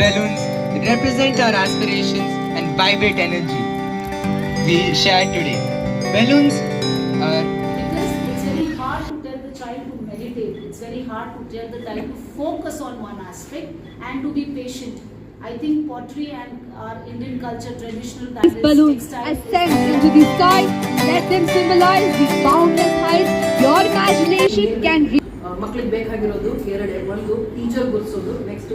represent our aspirations and vibrant energy we share today. Balloons are Because it's very hard to tell the child to meditate, it's very hard to tell the child to focus on one aspect and to be patient. I think pottery and our Indian culture, traditional that These is balloons textile. ascend into the sky. Let them symbolize the boundless heights your imagination can reach. ಮಕ್ಳಿಗೆ ಬೇಕಾಗಿರೋದು ಎರಡೆ ಒಂದು teacher ಗುರ್ಸೋದು next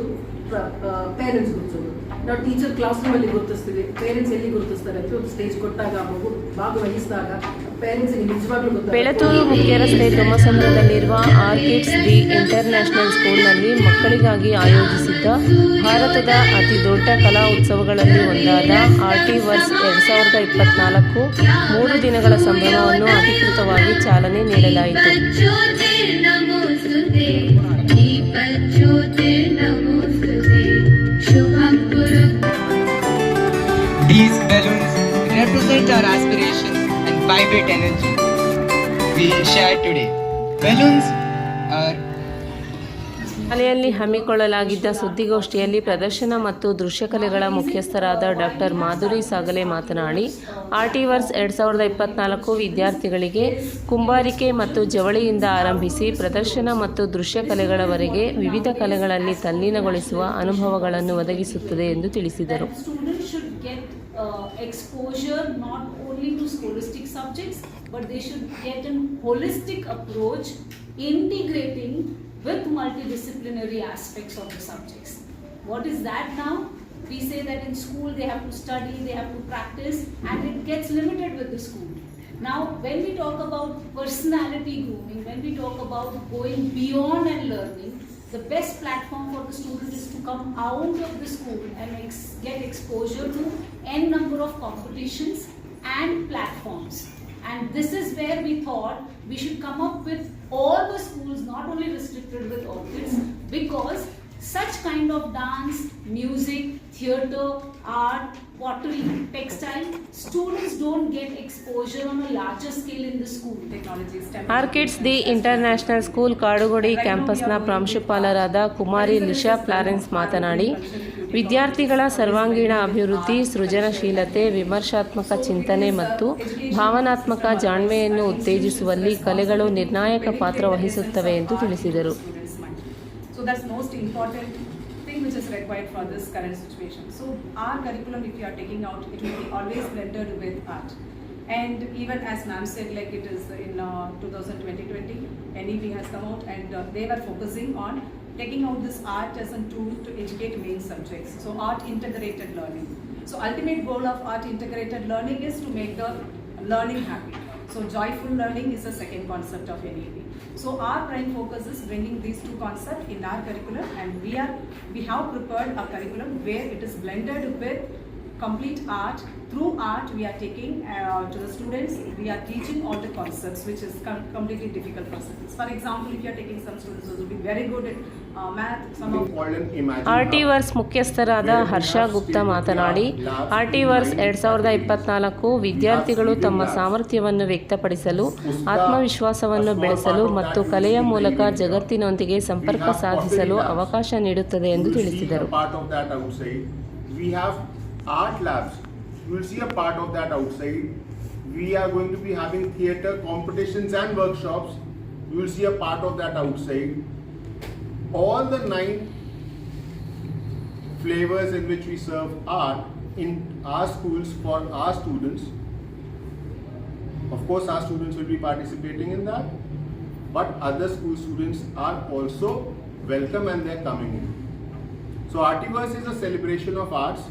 parents ಗುರುತಿಸೋದು ನಾವು teacher class ರೂಮಲ್ಲಿ ಗುರುತಿಸ್ತೀವಿ. Parents ಎಲ್ಲಿ ಗುರುತಿಸ್ತಾರೆ ಅಂತ ಒಂದು ಸ್ಟೇಜ್ ಕೊಟ್ಟಾಗ ಮಗು ಭಾಗವಹಿಸಿದಾಗ ಪೇರೆಂಟ್ಸ್ಗೆ ನಿಜವಾಗ್ಲೂ ಗೊತ್ತಾಗ ಬೆಳತೂರು ಮುಖ್ಯ ರಸ್ತೆ ತುಮಸಂದ್ರದಲ್ಲಿರುವ ಆರ್ಕಿಡ್ಸ್ ದಿ ಇಂಟರ್ನ್ಯಾಷನಲ್ ಸ್ಕೂಲ್ನಲ್ಲಿ ಮಕ್ಕಳಿಗಾಗಿ ಆಯೋಜಿಸಿದ್ದ ಭಾರತದ ಅತಿ ದೊಡ್ಡ ಕಲಾ ಉತ್ಸವಗಳಲ್ಲಿ ಒಂದಾದ ಆರ್ಟಿ ವರ್ಸ್ ಎರಡು ಸಾವಿರದ ಇಪ್ಪತ್ನಾಲ್ಕು ಮೂರು ದಿನಗಳ ಸಂಭ್ರಮವನ್ನು ಅಧಿಕೃತವಾಗಿ ಚಾಲನೆ ನೀಡಲಾಯಿತು. Our aspirations and vibrant energy we share today. Balloons are ಶಾಲೆಯಲ್ಲಿ ಹಮ್ಮಿಕೊಳ್ಳಲಾಗಿದ್ದ ಸುದ್ದಿಗೋಷ್ಠಿಯಲ್ಲಿ ಪ್ರದರ್ಶನ ಮತ್ತು ದೃಶ್ಯಕಲೆಗಳ ಮುಖ್ಯಸ್ಥರಾದ ಡಾಕ್ಟರ್ ಮಾಧುರಿ ಸಾಗಲೆ ಮಾತನಾಡಿ ಆರ್ಟಿವರ್ಸ್ ಎರಡು ಸಾವಿರದ ಇಪ್ಪತ್ನಾಲ್ಕು ವಿದ್ಯಾರ್ಥಿಗಳಿಗೆ ಕುಂಬಾರಿಕೆ ಮತ್ತು ಜವಳಿಯಿಂದ ಆರಂಭಿಸಿ ಪ್ರದರ್ಶನ ಮತ್ತು ದೃಶ್ಯಕಲೆಗಳವರೆಗೆ ವಿವಿಧ ಕಲೆಗಳಲ್ಲಿ ತಲ್ಲೀನಗೊಳಿಸುವ ಅನುಭವಗಳನ್ನು ಒದಗಿಸುತ್ತದೆ ಎಂದು ತಿಳಿಸಿದರು. With multidisciplinary aspects of the subjects. What is that now? We say that in school they have to study they have to practice and it gets limited with the school. Now when we talk about personality grooming when we talk about going beyond and learning the best platform for the student is to come out of the school and ex- get exposure to n number of competitions and platforms and this is where we thought we should come up with all the schools not only restricted with orchids because such kind of dance music theatre art pottery textile students don't get exposure on a larger scale in the school orchids the international school Kadugodi ಕ್ಯಾಂಪಸ್ನ ಪ್ರಾಂಶುಪಾಲರಾದ ಕುಮಾರಿ ಲಿಶಾ Florence ಮಾತನಾಡಿ ವಿದ್ಯಾರ್ಥಿಗಳ ಸರ್ವಾಂಗೀಣ ಅಭಿವೃದ್ಧಿ ಸೃಜನಶೀಲತೆ ವಿಮರ್ಶಾತ್ಮಕ ಚಿಂತನೆ ಮತ್ತು ಭಾವನಾತ್ಮಕ ಜಾಣ್ಮೆಯನ್ನು ಉತ್ತೇಜಿಸುವಲ್ಲಿ ಕಲೆಗಳು ನಿರ್ಣಾಯಕ ಪಾತ್ರ ವಹಿಸುತ್ತವೆ ಎಂದು ತಿಳಿಸಿದರು which is required for this current situation. So our curriculum, if you are taking out, it will be always blended with art. And even as ma'am said, like it is in uh, 2020, NEP has come out and uh, they were focusing on taking out this art as a tool to educate main subjects. So art integrated learning. So ultimate goal of art integrated learning is to make the learning happy. So joyful learning is the second concept of NEP. So our prime focus is bringing these two concepts in our curriculum and we are, we have prepared a curriculum where it is blended with complete art. Through art, we are taking uh, to the students, we are teaching all the concepts which is com- completely difficult for students. For example, if you are taking some students who will be very good at uh, math, some of ಆರ್ಟಿವರ್ಸ್ ಮುಖ್ಯಸ್ಥರಾದ ಹರ್ಷ ಗುಪ್ತಾ ಮಾತನಾಡಿ ಆರ್ಟಿವರ್ಸ್ ಎರಡು ಸಾವಿರದ ಇಪ್ಪತ್ನಾಲ್ಕು ವಿದ್ಯಾರ್ಥಿಗಳು ತಮ್ಮ ಸಾಮರ್ಥ್ಯವನ್ನು ವ್ಯಕ್ತಪಡಿಸಲು ಆತ್ಮವಿಶ್ವಾಸವನ್ನು ಬೆಳೆಸಲು ಮತ್ತು ಕಲೆಯ ಮೂಲಕ ಜಗತ್ತಿನೊಂದಿಗೆ ಸಂಪರ್ಕ ಸಾಧಿಸಲು ಅವಕಾಶ ನೀಡುತ್ತದೆ ಎಂದು ತಿಳಿಸಿದರು art labs. You will see a part of that outside. We are going to be having theatre competitions and workshops. You will see a part of that outside. All the nine flavors in which we serve art in our schools for our students. Of course, our students will be participating in that, but other school students are also welcome and they're coming in. So Artiverse is a celebration of arts